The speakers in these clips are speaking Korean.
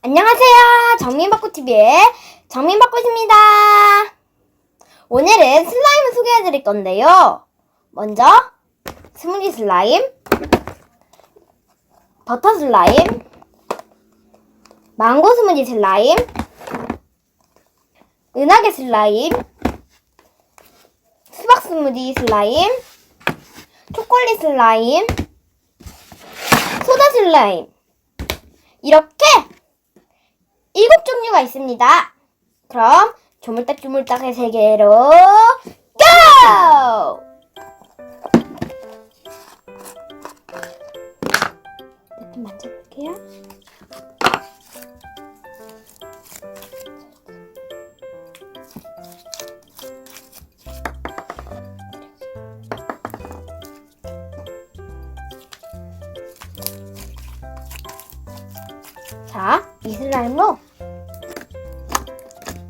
안녕하세요. 정민박구TV의 정민박구입니다. 오늘은 슬라임을 소개해 드릴 건데요. 먼저, 스무디 슬라임, 버터 슬라임, 망고 스무디 슬라임, 은하계 슬라임, 수박 스무디 슬라임, 초콜릿 슬라임, 소다 슬라임, 이렇게 일곱 종류가 있습니다. 그럼 조물딱 조물딱의 세계로 고! 이렇게 만져볼게요. 자, 이 슬라임으로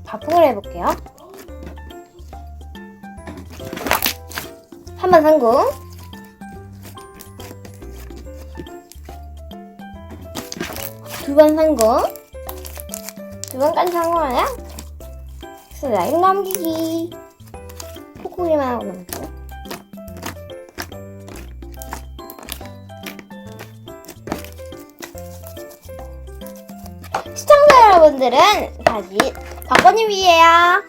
바풍을 해볼게요. 한번 성공. 두 번 성공. 두 번까지 성공하면 슬라임 넘기기. 포크리만 하고 넘기 여러분들은 다시 박꽃님이에요.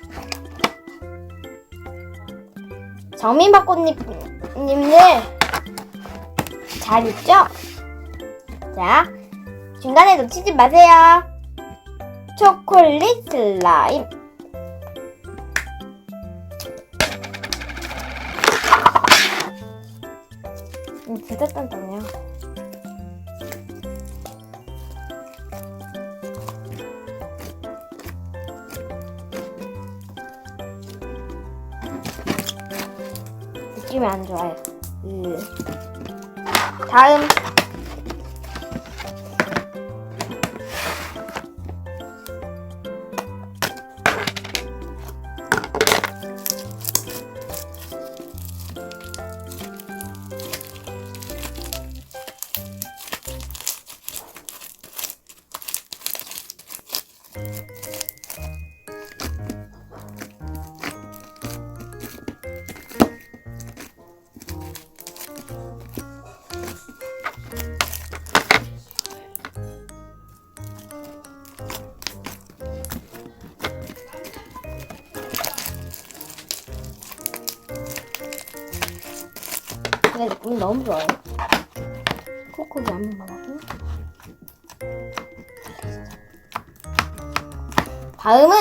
정민 박꽃님들 잘 있죠? 자, 중간에 놓치지 마세요. 초콜릿 슬라임. 음, 진짜 단단 느낌이 안 좋아요. 으. 다음. 근데 느낌 너무 좋아요. 코코기 한 번만 하고. 다음은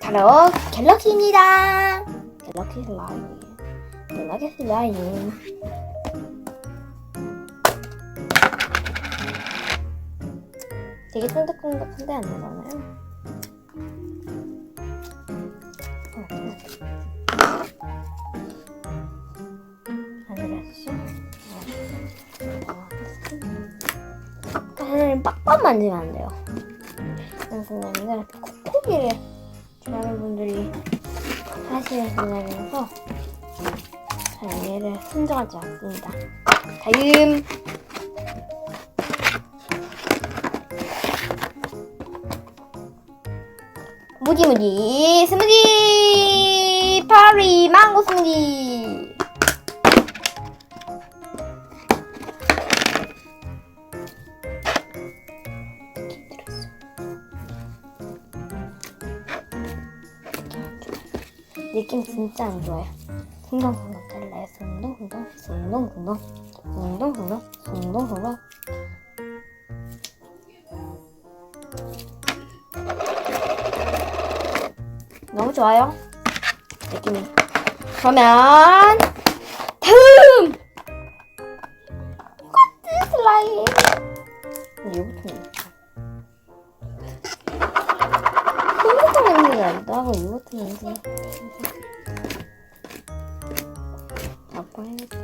바로 갤럭시입니다. 갤럭시 슬라임. 갤럭시 슬라임. 되게 쫀득쫀득한데 안 되잖아요. 사실 빡빡 만지면 안 돼요. 옛날에 코코기를 좋아하는 분들이 하시는 생각이라서 잘 얘를 선정하지 않습니다. 다음 무지무지 스무디 파리 망고 스무디 느낌 진짜 안 좋아요. 숭덩숭덩 잘라요. 숭덩숭덩, 숭덩숭덩, 숭덩숭덩, 숭덩숭덩. 너무 좋아요. 느낌이. 그러면 다음 꽃 슬라임. 이거부터 콩고 냄새가 난다. 이거부터 냄새. 아빠 해볼게.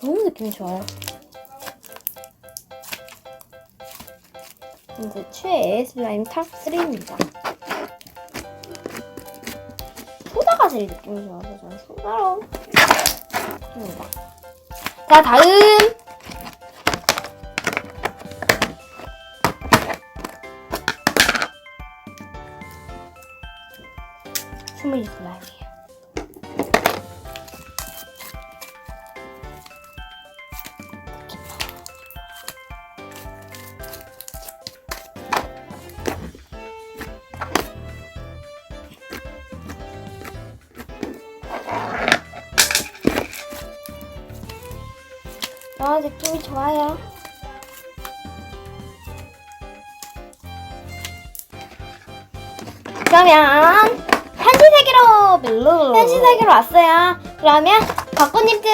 너무 느낌이 좋아요. 이제 최애 슬라임 탑 3입니다. 소다가 제일 느낌이 좋아서 저는 소다로. 자, 다음 26랑이에요. 아, 느낌이 좋아요. 그러면 현실 세계로. 현실 세계로. 왔어요. 그러면 벚꽃님들